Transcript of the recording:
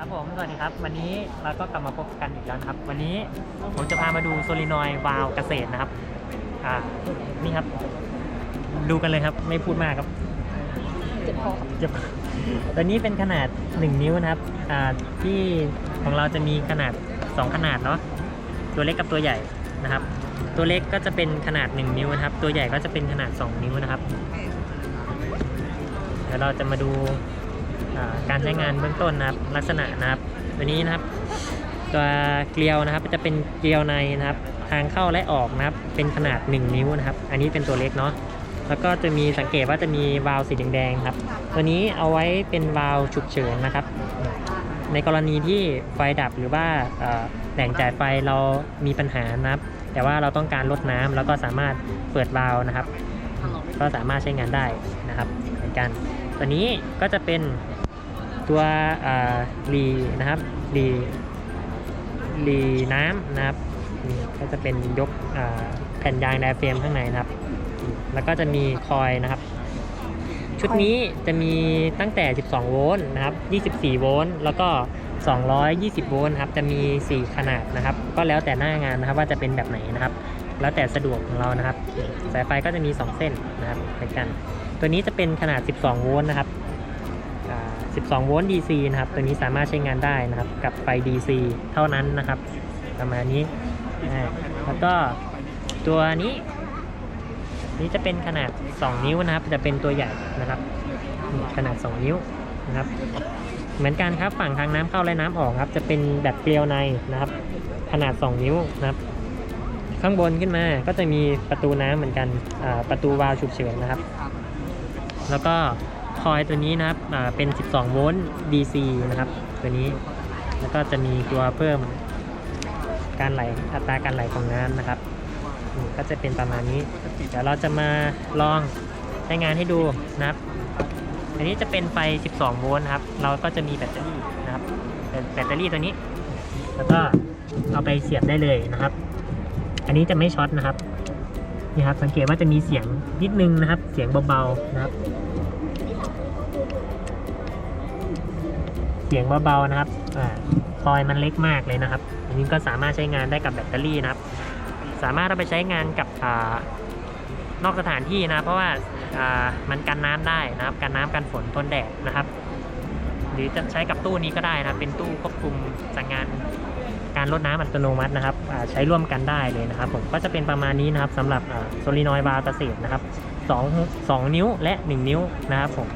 ครับผมสวัสดีครับ วันนี้เราก็กลับมาพบกันอีกแล้วนะครับ วันนี้ผมจะพามาดูโซลินอยวาล์วเกษตรนะครับอ่านี่ครับ ดูกันเลยครับ ไม่พูดมากครับเจ็บคอเจ็บตัวนี้เป็นขนาด 1 นิ้วนะครับอ่าที่ของเราจะมีขนาด 2 ขนาดเนาะตัวเล็กกับตัวใหญ่นะครับ ตัวเล็กก็จะเป็นขนาด 1 นิ้วนะครับ ตัวใหญ่ก็จะเป็นขนาด 2 นิ้วนะครับเดี๋ยวเราจะมาดูอ่า การใช้งานเบื้องต้นนะครับลักษณะนะครับตัวนี้นะครับ ตัวเกลียวนะครับจะเป็นเกลียวในนะครับ ทางเข้าและออกนะครับ เป็นขนาด 1 นิ้วนะครับ อันนี้เป็นตัวเล็กเนาะแล้วก็จะมีสังเกตว่าจะมีวาล์วสีแดงๆครับ ตัวนี้เอาไว้เป็นวาล์วฉุกเฉินนะครับ ในกรณีที่ไฟดับหรือว่าแหล่งจ่ายไฟเรามีปัญหานะครับ แต่ว่าเราต้องการลดน้ำแล้วก็สามารถเปิดวาล์วนะครับ ก็สามารถใช้งานได้นะครับเหมือนกัน ตัวนี้ก็จะเป็น ตัวรีนะครับรีรีน้ำนะครับก็จะเป็นยกแผ่นยางไดเฟรมข้างในนะครับ แล้วก็จะมีคอยนะครับ ชุดนี้จะมีตั้งแต่ 12 โวลต์นะครับ 24 โวลต์แล้วก็ 220 โวลต์ครับจะมี 4 ขนาดนะครับ ก็แล้วแต่หน้างานนะครับว่าจะเป็นแบบไหนนะครับ แล้วแต่สะดวกของเรานะครับ สายไฟก็จะมี 2 เส้นนะครับเหมือนกัน ตัวนี้จะเป็นขนาด 12 โวลต์นะครับ 12 โวลต์ DC นะครับ ตัวนี้สามารถใช้งานได้นะครับ กับไฟ DC เท่านั้นนะครับ ประมาณนี้ แล้วก็ตัวนี้ นี่จะเป็นขนาด 2 นิ้วนะครับ จะเป็นตัวใหญ่นะครับ ขนาด 2 นิ้วนะครับ เหมือนกันครับ ฝั่งทางน้ำเข้าและน้ำออกครับ จะเป็นแบบเกลียวในนะครับ ขนาด 2 นิ้วนะครับ ข้างบนขึ้นมา ก็จะมีประตูน้ำเหมือนกัน ประตูวาล์วฉุกเฉินนะครับ แล้วก็ คอยตัวนี้นะครับเป็น 12 โวลต์ DC นะครับตัวนี้แล้วก็จะมีตัวเพิ่มการไหลอัตราการไหลของน้ำนะครับ ก็จะเป็นประมาณนี้ เดี๋ยวเราจะมาลองใช้งานให้ดูนะครับ อันนี้จะเป็นไฟ 12 โวลต์นะครับ เราก็จะมีแบตเตอรี่นะครับแบตเตอรี่ตัวนี้ แล้วก็เอาไปเสียบได้เลยนะครับ อันนี้จะไม่ช็อตนะครับนี่ครับสังเกตว่าจะมีเสียงนิดนึงนะครับ เสียงเบาๆนะครับ เสียงเบาๆนะครับอ่าคอยมันเล็กมากเลยนะครับ อันนี้ก็สามารถใช้งานได้กับแบตเตอรี่นะครับ สามารถเอาไปใช้งานกับอานอกสถานที่นะเพราะว่าอ่ามันกันน้ำได้นะครับ กันน้ำกันฝนทนแดดนะครับ หรือจะใช้กับตู้นี้ก็ได้นะเป็นตู้ควบคุมสั่งงานการลดน้ำอัตโนมัตินะครับใช้ร่วมกันได้เลยนะครับ ผมก็จะเป็นประมาณนี้นะครับสำหรับโซลินอยวาล์วเกษตรนะครับ2 2 นิ้วและ 1 นิ้วนะครับผม